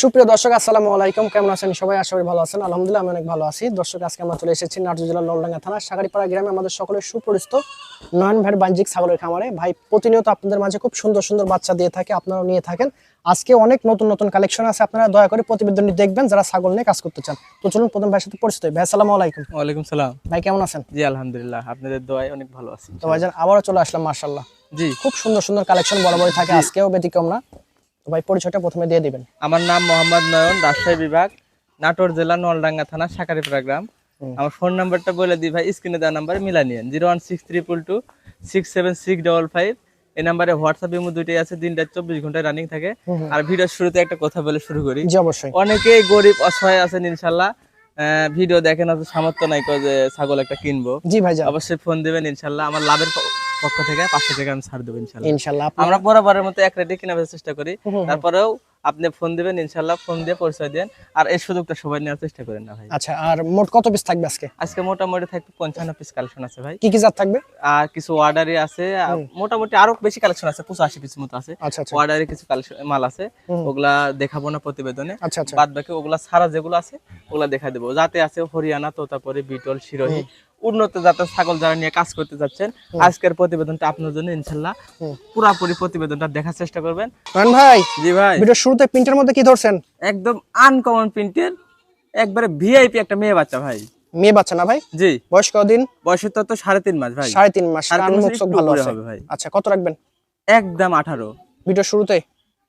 সুপ্রিয় দর্শক আসসালামু আলাইকুম। কেমন আছেন সবাই? আশা করি ভালো আছেন। আলহামদুলিল্লাহ আমি অনেক ভালো আছি। দর্শক আজকে আমরা চলে এসেছি নাটোর জেলার নলডাঙ্গা থানা সাগারিপাড়া গ্রামে আমাদের সকলের সুপরিচিত নয়ন ভাইয়ের বাণিজ্যিক ছাগলের খামারে। ভাই প্রতিনিয়ত আপনাদের মাঝে খুব সুন্দর সুন্দর বাচ্চা দিয়ে থাকে আপনারাও নিয়ে থাকেন। আজকে অনেক নতুন নতুন কালেকশন আছে আপনারা দয়া করে প্রতিবেদনটি দেখবেন যারা ছাগল নিয়ে কাজ করতে চান। তো চলুন প্রথম ভাইয়ের সাথে পরিচিত হই। ভাই আসসালামু আলাইকুম। ওয়ালাইকুম সালাম। ভাই কেমন আছেন? জি আলহামদুলিল্লাহ আপনাদের দোয়ায় অনেক ভালো আছি। তো ভাইজান আবারও চলে আসলাম মার্শাল্লাহ জি। খুব সুন্দর সুন্দর কালেকশন বরাবরই থাকে আজকেও ব্যতিক্রম না। তো ভাই পরিচয়টা প্রথমে দিয়ে দিবেন। আমার নাম মোহাম্মদ নয়ন রাজশাহী বিভাগ নাটোর জেলা নলডাঙ্গা থানা সাকারিপাড়া গ্রাম। আমার ফোন নাম্বারটা বলে দিই ভাই স্ক্রিনে দেওয়া নাম্বার মিলা নিয়েন zero one six triple two six seven six double five. এই নাম্বারে হোয়াটসঅ্যাপ ইমো দুইটাই আছে দিনটা চব্বিশ ঘন্টায় রানিং থাকে। আর ভিডিওর শুরুতে একটা কথা বলে শুরু করি। অবশ্যই। অনেকেই গরিব অসহায় আছেন ইনশাল্লাহ। ভিডিও দেখেন সামর্থ্য নাই কো যে ছাগল একটা কিনবো। জি ভাইজান। অবশ্যই ফোন দিবেন ইনশাল্লাহ। আমার লাভের পক্ষ থেকে পাঁচশো টাকা আমি ছাড় দেবো ইনশাল্লাহ। ইনশাল্লাহ আমরা বরাবরের মতো এক রেডি কেনার চেষ্টা করি। তারপরেও আপনি ফোন দিবেন ইনশাল্লাহ ফোন দিয়ে পরিচয় দেন। আর এই সুযোগটা সবাই নেওয়ার চেষ্টা করেন না ভাই। আচ্ছা আর মোট কত পিস থাকবে আজকে? আজকে মোটামুটি থাকবে পঞ্চান্ন পিস কালেকশন আছে ভাই। কি কি জাত থাকবে? আর কিছু অর্ডারই আছে। মোটামুটি আরও বেশি কালেকশন আছে পঁচাশি পিস মতো আছে। আচ্ছা আচ্ছা। অর্ডারে কিছু কালেকশন মাল আছে। ওগুলা দেখাবো না প্রতিবেদনে। আচ্ছা আচ্ছা। বাদ বাকি ওগুলা সারা যেগুলো আছে ওগুলা দেখা দেবো। যাতে আছে হরিয়ানা তোতাপুরি বিটল শিরোহী উন্নত জাতের ছাগল যারা নিয়ে কাজ করতে যাচ্ছেন আজকের প্রতিবেদনটা আপনার জন্য ইনশাল্লাহ। পুরাপুরি প্রতিবেদনটা দেখার চেষ্টা করবেন। ভাই জি ভাই। ভিডিওর শুরুতে প্রিন্টের মধ্যে কি ধরছেন? একদম আনকমন প্রিন্টের একবারে ভিআইপি একটা মেয়ে বাচ্চা ভাই। মেয়ে বাচ্চা না ভাই? জি। বয়স কদিন? বয়সের তো সাড়ে তিন মাস ভাই। সাড়ে তিন মাস ভালো আছে। হবে ভাই। আচ্ছা কত রাখবেন? একদম আঠারো। ভিডিওর শুরুতে?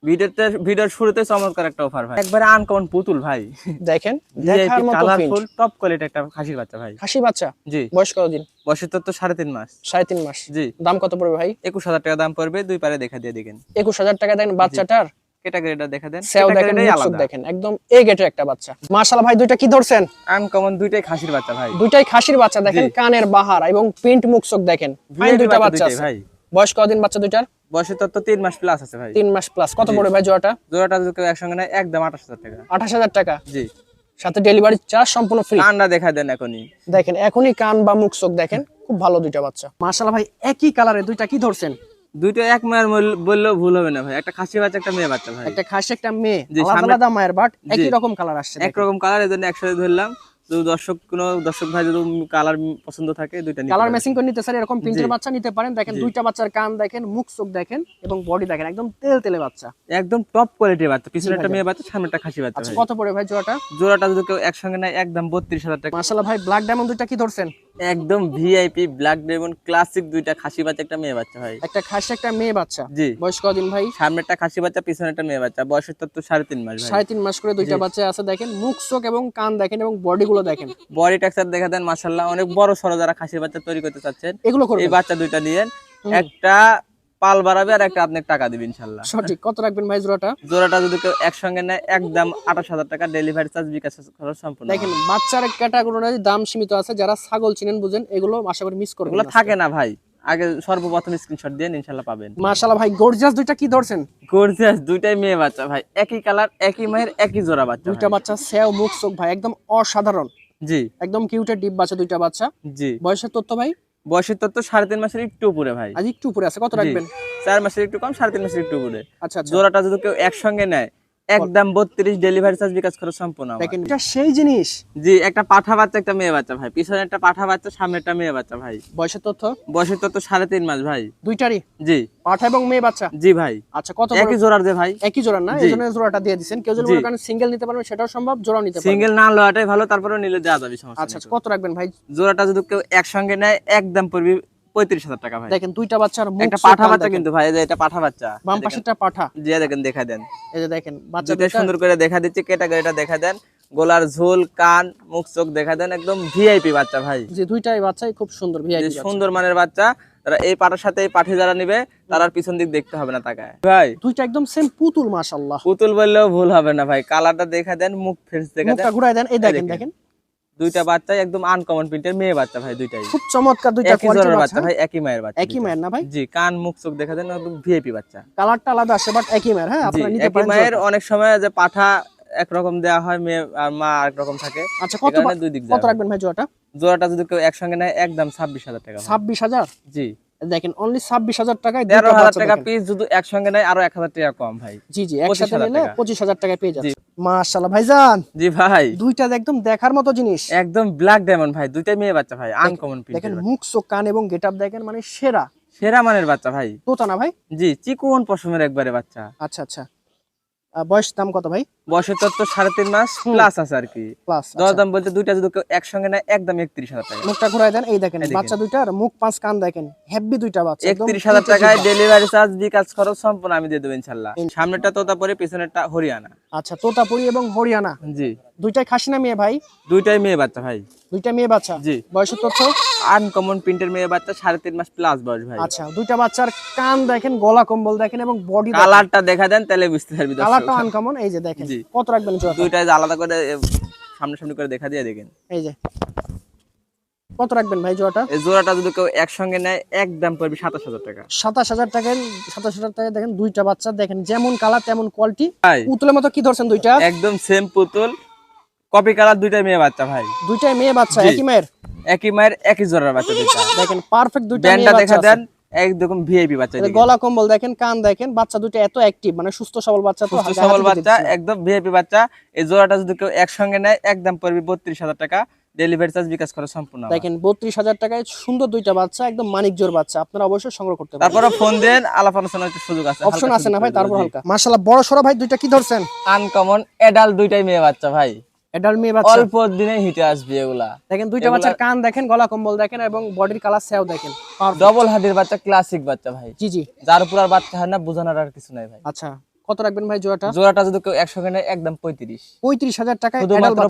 ভিডিওতে ভিডিওর শুরুতে চমৎকার একটা অফার ভাই। একবারে আনকমন পুতুল ভাই। দেখেন দেখার মতো কালারফুল টপ কোয়ালিটি একটা খাসির বাচ্চা ভাই। খাসি বাচ্চা? জি। বয়স কতদিন বয়সের তো তো সাড়ে তিন মাস। সাড়ে তিন মাস। জি। দাম কত পড়বে ভাই? একুশ হাজার টাকা দাম পড়বে দুই পারে দেখা দিয়ে দেখেন। একুশ হাজার টাকা দেখেন বাচ্চাটার? ক্যাটাগরিটা দেখা দেন। সেও দেখেন মুখ আলাদা। দেখেন। একদম এ গেটের একটা বাচ্চা। মার্শাল ভাই দুইটা কি ধরছেন? আনকমন দুইটাই খাসির বাচ্চা ভাই। দুইটাই খাসির বাচ্চা দেখেন কানের বাহার এবং প্রিন্ট মুখ চোখ দেখেন। দুইটা বাচ্চা বাচ্চা আছে। ভাই। বয়স কতদিন বাচ্চা দুইটার? বয়সের তো তো তিন মাস প্লাস আছে ভাই। তিন মাস প্লাস কত পড়বে ভাই জোড়াটা? জোড়াটা যদি কেউ একসঙ্গে নেয় একদম আঠাশ হাজার টাকা। আঠাশ হাজার টাকা? জি। সাথে ডেলিভারি চার্জ সম্পূর্ণ ফ্রি কান্না দেখা দেন এখনই। দেখেন এখনই কান বা মুখ চোখ দেখেন খুব ভালো দুইটা বাচ্চা। মাশাআল্লাহ ভাই একই কালারে দুইটা কি ধরছেন? দুইটা এক মায়ের বললেও ভুল হবে না ভাই। একটা খাসি বাচ্চা একটা মেয়ে বাচ্চা ভাই। একটা খাসি একটা মেয়ে। আলাদা আলাদা মায়ের বাট একই রকম কালার আসছে একরকম কালার এই জন্য একসাথে ধরলাম। যদি দর্শক কোনো দর্শক ভাই যদি কালার পছন্দ থাকে দুইটা কালার ম্যাচিং করে নিতে স্যার এরকম প্রিন্টের বাচ্চা নিতে পারেন। দেখেন দুইটা বাচ্চার কান দেখেন মুখ চোখ দেখেন এবং বডি দেখেন। একদম তেল তেলে বাচ্চা। একদম টপ কোয়ালিটির বাচ্চা। পিছনে একটা মেয়ে বাচ্চা সামনে একটা খাসি বাচ্চা আচ্ছা কত পড়ে ভাই জোড়াটা? জোড়াটা যদি কেউ একসঙ্গে নেয় একদম বত্রিশ হাজার টাকা। ভাই ব্ল্যাক ডায়মন্ড দুইটা কি ধরছেন? একদম ভিআইপি ব্ল্যাক ডেমন ক্লাসিক দুইটা খাসি বাচ্চা একটা মেয়ে বাচ্চা হয়। একটা খাসি একটা মেয়ে বাচ্চা? জি। বয়স কদিন ভাই? সামনে একটা খাসি বাচ্চা পিছনে একটা মেয়ে বাচ্চা। বয়স তো তো সাড়ে তিন মাস ভাই। সাড়ে তিন মাস করে দুইটা বাচ্চা আছে দেখেন। মুখ চোখ এবং কান দেখেন এবং বডি গুলো দেখেন। বডি টেক্সচার দেখা দেন মাশাআল্লাহ। অনেক বড় সরো যারা খাসি বাচ্চা তৈরি করতে চাচ্ছেন এগুলো এই বাচ্চা দুইটা নিয়েন। একটা পাল বাড়াবে আর একটা আপনাকে টাকা দিবেন ইনশাল্লাহ। সঠিক। কত রাখবেন ভাই জোড়াটা? জোড়াটা যদি কেউ একসঙ্গে নেয় একদম আঠাশ হাজার টাকা ডেলিভারি চার্জ বিকাশ খরচ সম্পূর্ণ। দেখেন বাচ্চার ক্যাটাগরি দাম সীমিত আছে যারা ছাগল চিনেন বুঝেন এগুলো আশা করি মিস করবেন থাকে না ভাই। আগে সর্বপ্রথম স্ক্রিনশট দিয়ে ইনশাল্লাহ পাবেন। মাশাআল্লাহ ভাই গর্জিয়াস দুইটা কি ধরছেন? গর্জিয়াস দুইটাই মেয়ে বাচ্চা ভাই। একই কালার একই মায়ের একই জোড়া বাচ্চা দুইটা বাচ্চা সেও মুখ চোখ ভাই একদম অসাধারণ। জি। একদম কিউটের ডিপ বাচ্চা দুইটা বাচ্চা। জি। বয়সের তথ্য ভাই? বয়সের তত্ত্ব সাড়ে তিন মাসের একটু উপরে ভাই। আজ একটু উপরে আছে কত রাখবেন? চার মাসের একটু কম সাড়ে তিন মাসের একটু উপরে। আচ্ছা আচ্ছা। জোড়াটা যদি কেউ একসঙ্গে নেয় একদম বত্রিশ ডেলিভারি চার্জ বিকাশ খরচ সম্পূর্ণ এটা সেই জিনিস। জি একটা পাঠা বাচ্চা একটা মেয়ে বাচ্চা ভাই। পিছনে একটা পাঠা বাচ্চা সামনে একটা মেয়ে বাচ্চা ভাই। বয়সের তথ্য? বয়সের সাড়ে তিন মাস ভাই। দুইটারই? জি। পাঠা এবং মেয়ে বাচ্চা? জি ভাই। আচ্ছা কত একই জোড়ার যে ভাই। একই জোড়া না? জি। এই জন্য জোড়াটা দিয়ে দিচ্ছেন কেউ যদি। মনে করেন সিঙ্গেল নিতে পারবেন সেটাও সম্ভব জোড়াও নিতে পারবেন সিঙ্গেল না লওয়াটাই ভালো তারপরে নিলে দেওয়া যাবে সমস্যা আচ্ছা আচ্ছা কত রাখবেন ভাই? জোড়াটা যদি কেউ একসঙ্গে নেয় একদম পড়বে পঁয়ত্রিশ হাজার টাকা ভাই। দেখেন দুইটা বাচ্চার একটা পাঠা বাচ্চা কিন্তু ভাই যে এটা পাঠা বাচ্চা। বাম পাশেরটা পাঠা। জি দেখেন দেখা দেন। এই যে দেখেন বাচ্চা দুইটা দুইটা সুন্দর করে দেখা দিচ্ছি ক্যাটাগরিটা দেখা দেন। গোলার ঝোল কান মুখ চোখ দেখা দেন একদম ভিআইপি বাচ্চা ভাই। যে দুইটাই বাচ্চাই খুব সুন্দর যে ভিআইপি সুন্দর মানের বাচ্চা তারা এই পাটার সাথে এই পাঠে যারা নিবে তারা পিছন দিক দেখতে হবে না তাকায়। ভাই। দুইটা একদম সেম পুতুল মাশাআল্লাহ। পুতুল বললেও ভুল হবে না ভাই। কালারটা দেখা দেন মুখ ফেস দেখা দেন। মুখটা ঘুরাই দেন। এই দেখেন। দেখেন। দুইটা বাচ্চা একদম আনকমন প্রিন্টের মেয়ে বাচ্চা ভাই দুইটাই। খুব চমৎকার দুইটা কোয়ালিটির বাচ্চা ভাই। একই মায়ের বাচ্চা একই মায়ের না ভাই? জি কান মুখ চোখ দেখা যায় একদম ভিআইপি বাচ্চা। কালারটা আলাদা আছে বাট একই মায়ের হ্যাঁ? আপনারা নিতে একই পারেন মায়ের অনেক সময় যে পাঠা একরকম দেয়া হয় মেয়ে আর মা আরেক রকম থাকে। আচ্ছা কত দুই দিক কত। রাখবেন ভাই জোড়াটা? জোড়াটা যদি কেউ একসঙ্গে নেয় একদম ছাব্বিশ হাজার টাকা ভাই। ছাব্বিশ হাজার? জি। দেখেন অনলি ছাব্বিশ হাজার টাকায় তেরো হাজার টাকা। পিস যদি একসঙ্গে নেয় আরও এক হাজার টাকা কম ভাই। জি জি একসাথে 25,000 নিলে পঁচিশ হাজার টাকায় পেয়ে যাচ্ছে। মাশাল্লাহ ভাইজান। জি ভাই। দুইটা একদম দেখার মতো জিনিস। একদম ব্ল্যাক ডায়মন্ড ভাই। দুইটাই মেয়ে বাচ্চা ভাই। আনকমন দেখেন মুখ চোখ কান এবং দেখেন মানে সেরা। সেরা মানের বাচ্চা ভাই। তোতা না ভাই? জি চিকুন পশমের একবারে বাচ্চা। আচ্ছা আচ্ছা। বয়স দাম কত ভাই? বয়সের তত্ত্ব সাড়ে তিন মাস প্লাস আছে আর কি। প্লাস দর দাম বলতে দুইটা যদি একসঙ্গে নেয় একদম একত্রিশ হাজার টাকা। মুখটা ঘুরাই দেন এই দেখেন। বাচ্চা দুইটার মুখ পাঁচ কান দেখেন হেভি দুইটা বাচ্চা একত্রিশ হাজার টাকায় ডেলিভারি চার্জ বিকাশ খরচ সম্পূর্ণ আমি দিয়ে দেবো ইনশাল্লাহ। সামনেরটা তোতা পরে পিছনেরটা হরিয়ানা। আচ্ছা তোতাপুরি এবং হরিয়ানা। জি। দুইটাই খাসি না মেয়ে ভাই? দুইটাই মেয়ে বাচ্চা ভাই। দুইটা মেয়ে বাচ্চা? জি। বয়সের তথ্য? আনকমন প্রিন্টের মেয়ে বাচ্চা সাড়ে তিন মাস প্লাস বয়স ভাই। আচ্ছা দুইটা বাচ্চার কান দেখেন গলা কম্বল দেখেন এবং বডি কালারটা দেখা দেন তাহলে বুঝতে পারবি। কালারটা আনকমন এই যে দেখেন। জি। কত রাখবেন দুইটাই আলাদা করে সামনে সামনে করে দেখা দিয়ে দেখেন। এই যে। কত রাখবেন ভাই জোড়াটা? এই জোড়াটা যদি কেউ একসঙ্গে নেয় একদম পড়বে সাতাশ হাজার টাকা। সাতাশ হাজার টাকায় সাতাশ হাজার টাকায় দেখেন দুইটা বাচ্চা দেখেন যেমন কালার তেমন কোয়ালিটি। পুতুলের মতো কি ধরছেন দুইটা? একদম সেম পুতুল। কপি কালার দুইটাই মেয়ে বাচ্চা ভাই। দুইটাই মেয়ে বাচ্চা একই মায়ের? একই মায়ের একই জোড়ার বাচ্চা দুইটা। দেখেন পারফেক্ট দুইটা ব্যান্ডটা দেখা দেন। একদম ভিআইপি বাচ্চা গলা কম্বল দেখেন কান দেখেন বাচ্চা দুটো এত অ্যাক্টিভ মানে সুস্থ সবল বাচ্চা তো সুস্থ সবল বাচ্চা একদম ভিআইপি বাচ্চা। এই জোড়াটা যদি কেউ একসঙ্গে নেয় একদম পড়বে বত্রিশ হাজার টাকা। ডেলিভারি চার্জ বিকাশ করা সম্পূর্ণ দেখেন বত্রিশ হাজার টাকায় সুন্দর দুইটা বাচ্চা একদম মানিক জোর বাচ্চা আপনারা অবশ্যই সংগ্রহ করতে পারেন। তারপরে ফোন দেন আলাপ আলোচনার সুযোগ আছে অপশন আছে না ভাই তারপর হালকা। বড় সরো ভাই দুইটা কি ধরছেন? আনকমন এডাল দুইটাই মেয়ে বাচ্চা ভাই। এডাল মেয়ে বাচ্চা। অল্প দিনে হিটে আসবে এগুলা। দেখেন দুইটা বাচ্চার কান দেখেন গলা কম্বল দেখেন এবং বডির কালার সেও দেখেন। ডবল হাডির বাচ্চা ক্লাসিক বাচ্চা ভাই। জি জি। যার উপর আর বাচ্চা হয় না বোঝানোর আর কিছু নাই ভাই। আচ্ছা। কত রাখবেন ভাই জোড়াটা? জোড়াটা যদি কেউ একসঙ্গে নেয় একদম পঁয়ত্রিশ। পঁয়ত্রিশ হাজার টাকায়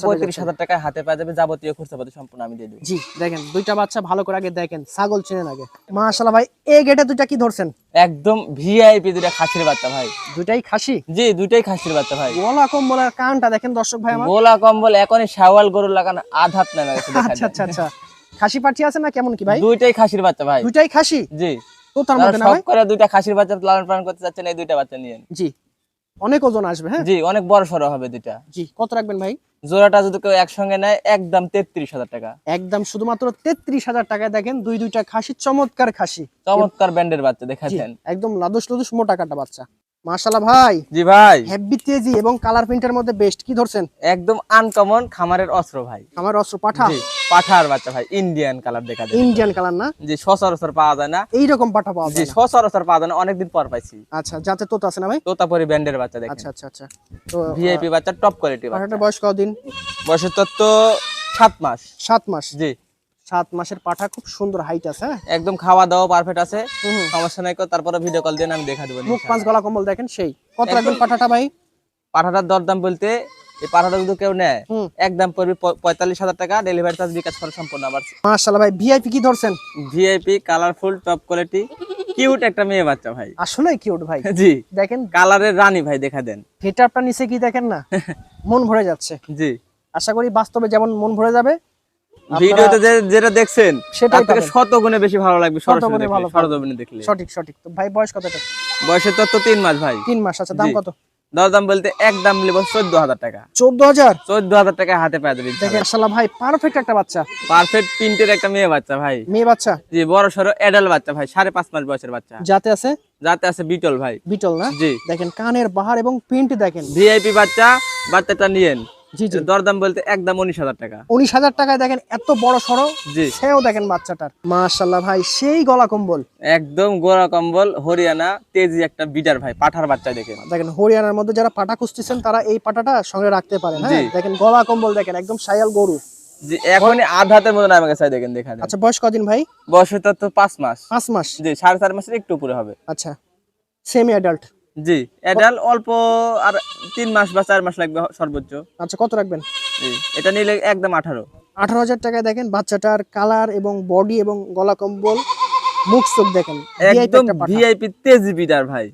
পঁয়ত্রিশ হাজার টাকায় হাতে পাওয়া যাবে যাবতীয় খরচাপাতি সম্পূর্ণ আমি দিয়ে দেবো। জি দেখেন দুইটা বাচ্চা ভালো করে আগে দেখেন ছাগল চেনেন আগে। মাশাল্লাহ ভাই এই গেটে দুইটা কি ধরছেন? একদম ভিআইপি দুটা খাসির বাচ্চা ভাই। দুইটাই খাসি? জি দুইটাই খাসির বাচ্চা ভাই। গলা কম্বলের কানটা দেখেন দর্শক ভাই আমার। গোলা কম্বল এখনই শাওয়াল গরু লাগানো আধাত আচ্ছা আচ্ছা আচ্ছা। খাসি পাঠি আছে না কেমন কি ভাই? দুইটাই খাসির বাচ্চা ভাই। দুইটাই খাসি? জি। তো তার মধ্যে না ভাই? করে দুইটা খাসির বাচ্চা লালন পালন করতে চাচ্ছেন এই দুইটা বাচ্চা নিয়েন। জি। অনেক ওজন আসবে হ্যাঁ? জি অনেক বড় সড়ো হবে দুইটা। জি কত রাখবেন ভাই? জোড়াটা যদি কেউ একসঙ্গে নেয় একদম তেত্রিশ হাজার টাকা। একদম শুধুমাত্র তেত্রিশ হাজার টাকায় দেখেন দুই দুইটা খাসি চমৎকার খাসি। চমৎকার ব্যান্ডের বাচ্চা দেখাচ্ছেন একদম লাদুস লাদুস মোটা কাটা বাচ্চা। মাশাল্লাহ ভাই। জি ভাই। হেভি তেজি এবং কালার প্রিন্টের মধ্যে বেস্ট কি ধরছেন? একদম আনকমন খামারের অস্ত্র ভাই। আমার অস্ত্র পাঠা। পাঠার বাচ্চা ভাই ইন্ডিয়ান কালার দেখা যায়। ইন্ডিয়ান কালার না? যে সচরাচর পাওয়া যায় না। এইরকম পাঠা পাওয়া যায়। সচরাচর পাওয়া যায় না অনেকদিন পর পাইছি। আচ্ছা যাতে তোতা আছে না ভাই? তোতাপুরি ব্যান্ডের বাচ্চা দেখেন। আচ্ছা আচ্ছা আচ্ছা। তো ভিআইপি বাচ্চা টপ কোয়ালিটি বাচ্চা। বয়স কদিন বয়সের তত্ত্ব সাত মাস। সাত মাস? জি। সাত মাসের পাঠা খুব সুন্দর হাইট আছে হ্যাঁ? একদম খাওয়া দাওয়া পারফেক্ট আছে। সমস্যা নাই তারপরে ভিডিও কল দেন আমি দেখা দেবো মুখ পাঁচ গলা কম্বল দেখেন সেই। কত রাখবেন পাঠাটা ভাই? পাঠাটার দরদাম বলতে এই পাঠাটা যদি কেউ নেয় একদম পড়বে পঁয়তাল্লিশ হাজার টাকা ডেলিভারি চার্জ বিকাশ করা সম্পূর্ণ আবার মাশাআল্লাহ ভাই ভিআইপি কি ধরছেন? VIP colourful top quality cute একটা মেয়ে বাচ্চা ভাই। আসলেই কিউট ভাই। জি। দেখেন। কালারের রানী ভাই দেখা দেন। হেটারটা নিচে কি দেখেন না? মন ভরে যাচ্ছে। জি। আশা করি বাস্তবে যেমন মন ভরে যাবে ভিডিওতে যেটা দেখছেন সেটা থেকে শত গুণে বেশি ভালো লাগবে সরজমিনে দেখলে। সঠিক সঠিক। তো ভাই বয়স কতটা? বয়সের তো তিন মাস ভাই। তিন মাস আচ্ছা দাম কত? দরদাম বলতে একদম নেব চোদ্দ হাজার টাকা। চোদ্দ হাজার? চোদ্দ হাজার টাকা হাতে দেখেন মাশাআল্লাহ ভাই পারফেক্ট একটা বাচ্চা। পারফেক্ট প্রিন্টের একটা মেয়ে বাচ্চা ভাই। মেয়ে বাচ্চা? জি বড় সড়ো এডাল বাচ্চা ভাই সাড়ে পাঁচ মাস বয়সের বাচ্চা। যাতে আছে? যাতে আছে বিটল ভাই। বিটল না? জি। দেখেন কানের বাহার এবং প্রিন্ট দেখেন। ভিআইপি বাচ্চা বাচ্চাটা নিয়েন। দরদাম বলতে একদম উনিশ হাজার টাকা। উনিশ হাজার টাকায় দেখেন এত বড় সড়ো জি। সেও দেখেন বাচ্চাটার। মাশাআল্লাহ ভাই সেই গলা কম্বল। একদম গোড়া কম্বল হরিয়ানা তেজি একটা বিডার ভাই পাঠার বাচ্চা দেখেন। দেখেন হরিয়ানার মধ্যে যারা পাটা খুঁজতেছেন তারা এই পাটাটা সঙ্গে রাখতে পারেন হ্যাঁ? দেখেন গলা কম্বল দেখেন একদম সায়াল গরু। জি এখনই আধ হাতের মতো নামে গেছে দেখেন দেখা আচ্ছা বয়স কদিন ভাই? বয়সের তো পাঁচ মাস। পাঁচ মাস। জি সাড়ে চার মাসের একটু উপরে হবে। আচ্ছা সেমি অ্যাডাল্ট জি এডাল অল্প আর তিন মাস বা চার মাস লাগবে সর্বোচ্চ। আচ্ছা কত রাখবেন? জি এটা নিলে একদম আঠারো। আঠারো হাজার টাকায় দেখেন বাচ্চাটার কালার এবং বডি এবং গলা কম্বল মুখ চোখ দেখেন একদম ভিআইপি তেজি ভাই।